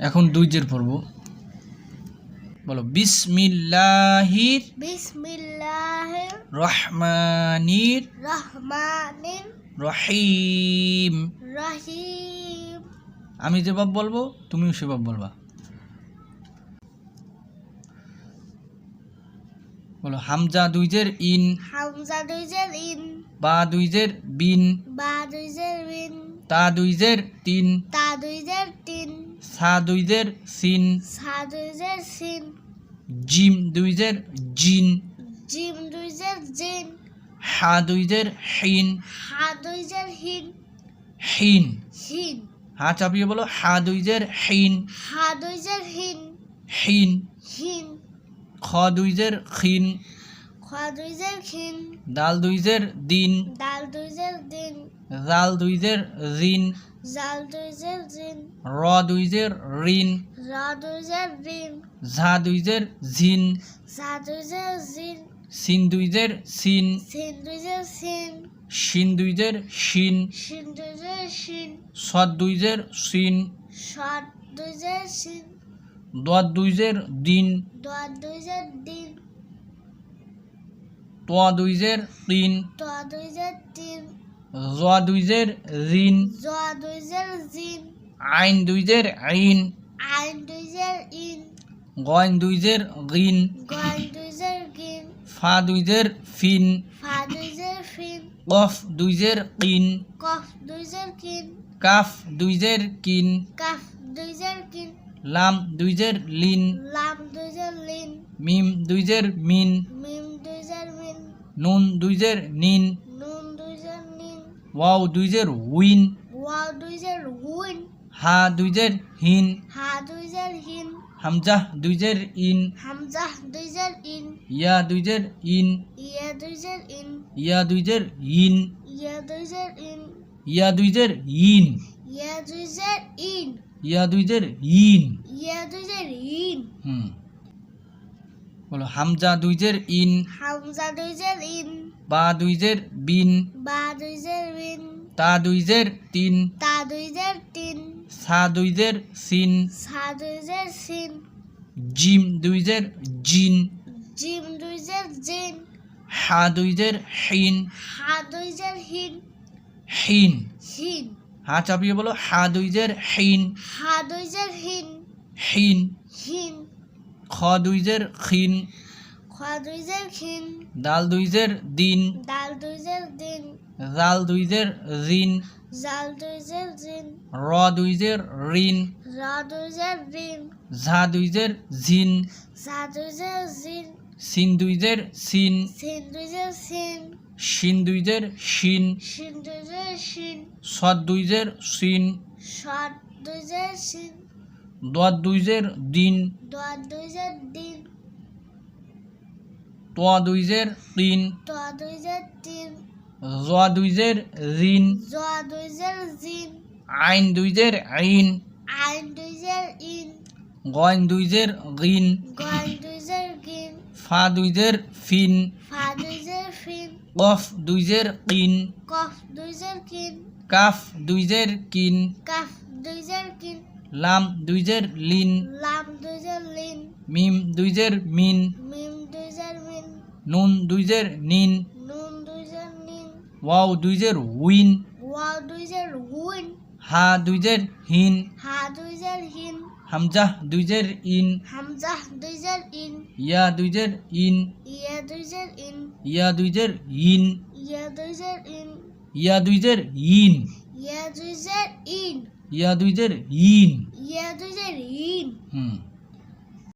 এখন দুই জের পড়ব। বলো বিসমিল্লাহির বিসমিল্লাহির রহমানির রহমানির রহিম। রহিম আমি যেভাবে বলব তুমিও সেভাবে বলবা। বলো হামজা দুইজের ইন হামজা দুইজের ইন। বা দুইজের বিন। বা দুইজের বিন। তা দুইজের তিন। তা দুইজের তিন। সা দুইজের সিন। সা দুইজের সিন। জিম দুইজের জিন। জিম দুইজের জিন। হা দুইজের হিন। হা দুইজের হিন। হিন। হিন। হা চাপিয়ে বলো হা দুইজের হিন। হা দুইজের হিন। হিন। হিন। খ দুইজের খিন খা দুইজের খিন দাল দুইজের দিন। ডাল দুইজের দিন। জাল দুইজের রিন জাল দুইজের জিন র দুইজের রিন রা দুইজের রিন ঝা দুইজের ঝিন সা দুইজের জিন সিন দুইজের সিন সিন দুইজের সিন শিন দুইজের শিন শিন দুইজের শিন সদ দুইজের সিন শট দুইজের শিন দোয়াত দুইজের দিন দোয়া দুইজের দিন তোয়া দুইজের তিন তোয়া দুইজের তিন জোয়া দুইজের রিন জোয়া দুইজের জিন। আইন দুইজের আইন। আইন দুইজের ইন। গয়ন দুইজের গিন। গয়ন দুইজের গিন। ফা দুইজের ফিন। ফা দুইজের ফিন। কফ দুইজের কিন। কফ দুইজের কিন। কাফ দুইজের কিন। কাফ দুইজের কিন। লাম দুইজের লিন। লাম দুইজের লিন। মিম দুইজের মিন। মিম দুইজের মিন। নুন দুইজের নিন। ওয়াও দুইজের উইন ওয়াও দুইজের উইন হা দুইজের হিন হা দুইজের হিন হামজাহ দুইজের ইন হামজা দুইজের ইন ইয়া দুইজের ইন ইয়া দুইজের ইন ইয়া দুইজের ইন ইয়া দুইজের ইন ইয়া দুইজের ইন ইয়া দুইজের ইন ইয়া দুইজের ইন ইয়া দুইজের ইন হুম বলো হামজা দুইজের ইন। হামজা দুইজের ইন। বা দুইজের বিন। বা দুইজের বিন। তা দুইজের তিন। তা দুইজের তিন। সা দুইজের সিন। সা দুইজের সিন। জিম দুইজের জিন। জিম দুইজের জিন। হা দুইজের হিন। হা দুইজের হিন। হিন। হিন। হা চাপিয়ে বলো হা দুইজের হিন। হা দুইজের হিন। হিন। হিন। খ দুইজের খিন খা দুইজের খিন দাল দুইজের দিন। ডাল দুইজের দিন। জাল দুইজের রিন জাল দুইজের জিন। র দুইজের রিন রা দুইজের রিন ঝা দুইজের ঝিন সা দুইজের জিন সিন। দুইজের সিন। সিন দুইজের সিন শিন। দুইজের শিন। শিন দুইজের শিন। সদ দুইজের সিন শট দুইজের শিন। দোয়াত দুইজের দিন। দোয়া দুইজের দিন। তোয়া দুইজের তিন। তোয়া দুইজের তিন। জোয়া দুইজের রিন জোয়া দুইজের জিন আইন দুইজের আইন। আইন দুইজের ইন গয়ন দুইজের গিন গয়ন দুইজের গিন ফা দুইজের ফিন। ফা দুইজের ফিন। কফ দুইজের কিন। কফ দুইজের কিন। কাফ দুইজের কিন। কাফ দুইজের কিন। লাম দুইজের লিন। লাম দুইজের লিন। মিম দুইজের মিন। মিম দুইজের মিন। নুন দুইজের নিন। নুন দুইজের নিন। ওয়াও দুইজের উইন। ওয়াও দুইজের উইন। হা দুইজের হিন। হা দুইজের হিন। হামজাহ দুইজের ইন। হামজা দুইজের ইন। ইয়া দুইজের ইন। ইয়া দুইজের ইন। ইয়া দুইজের ইন ইয়া দুইজের ইন। ইয়া দুইজের ইন। ইয়া দুইজের ইন। ইয়াদুইদের ইন। ইয়াদুইদের ইন। হুম।